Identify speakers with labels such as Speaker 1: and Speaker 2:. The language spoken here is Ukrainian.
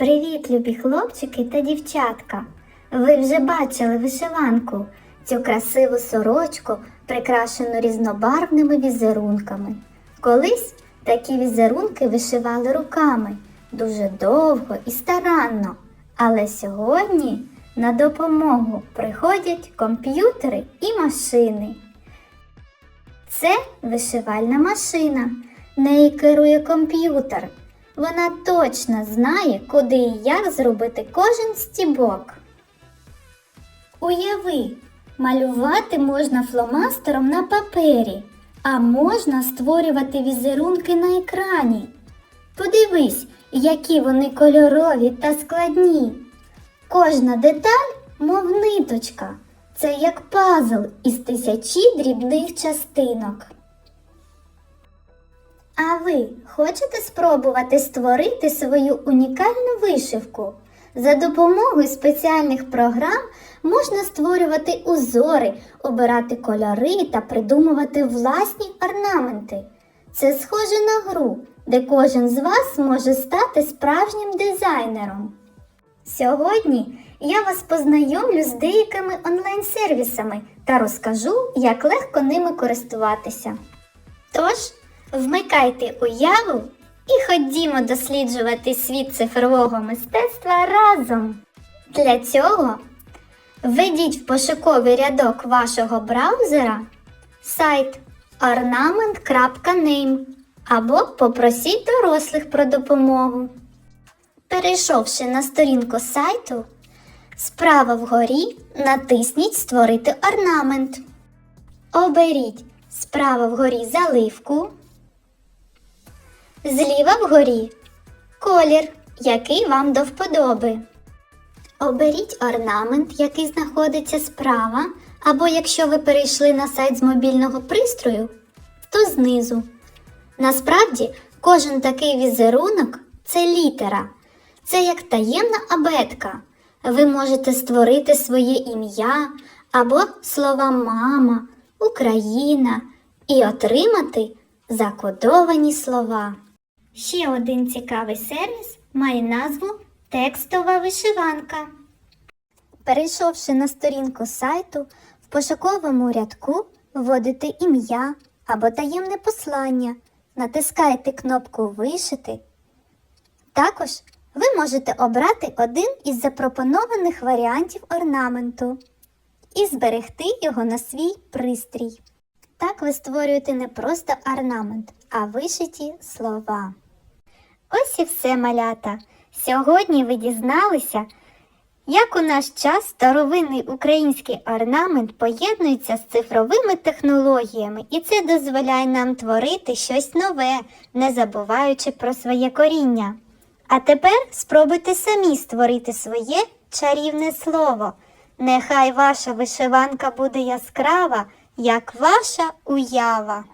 Speaker 1: Привіт, любі хлопчики та дівчатка! Ви вже бачили вишиванку, цю красиву сорочку, прикрашену різнобарвними візерунками. Колись такі візерунки вишивали руками дуже довго і старанно. Але сьогодні на допомогу приходять комп'ютери і машини. Це вишивальна машина. Нею керує комп'ютер. Вона точно знає, куди і як зробити кожен стібок. Уяви, малювати можна фломастером на папері, а можна створювати візерунки на екрані. Подивись, які вони кольорові та складні. Кожна деталь, мов ниточка. Це як пазл із тисячі дрібних частинок. А ви хочете спробувати створити свою унікальну вишивку? За допомогою спеціальних програм можна створювати узори, обирати кольори та придумувати власні орнаменти. Це схоже на гру, де кожен з вас може стати справжнім дизайнером. Сьогодні я вас познайомлю з деякими онлайн-сервісами та розкажу, як легко ними користуватися. Тож, вмикайте уяву і ходімо досліджувати світ цифрового мистецтва разом. Для цього введіть в пошуковий рядок вашого браузера сайт ornament.name або попросіть дорослих про допомогу. Перейшовши на сторінку сайту, справа вгорі натисніть Створити орнамент. Оберіть справа вгорі заливку, зліва вгорі колір, який вам до вподоби. Оберіть орнамент, який знаходиться справа, або якщо ви перейшли на сайт з мобільного пристрою, то знизу. Насправді, кожен такий візерунок це літера. Це як таємна абетка. Ви можете створити своє ім'я або слова мама, Україна і отримати закодовані слова. Ще один цікавий сервіс має назву Текстова вишиванка. Перейшовши на сторінку сайту, в пошуковому рядку вводите ім'я або таємне послання, натискаєте кнопку Вишити. Також ви можете обрати один із запропонованих варіантів орнаменту і зберегти його на свій пристрій. Так ви створюєте не просто орнамент, а вишиті слова. Ось і все малята. Сьогодні ви дізналися, як у наш час старовинний український орнамент поєднується з цифровими технологіями, і це дозволяє нам творити щось нове, не забуваючи про своє коріння. А тепер спробуйте самі створити своє чарівне слово. Нехай ваша вишиванка буде яскрава, як ваша уява.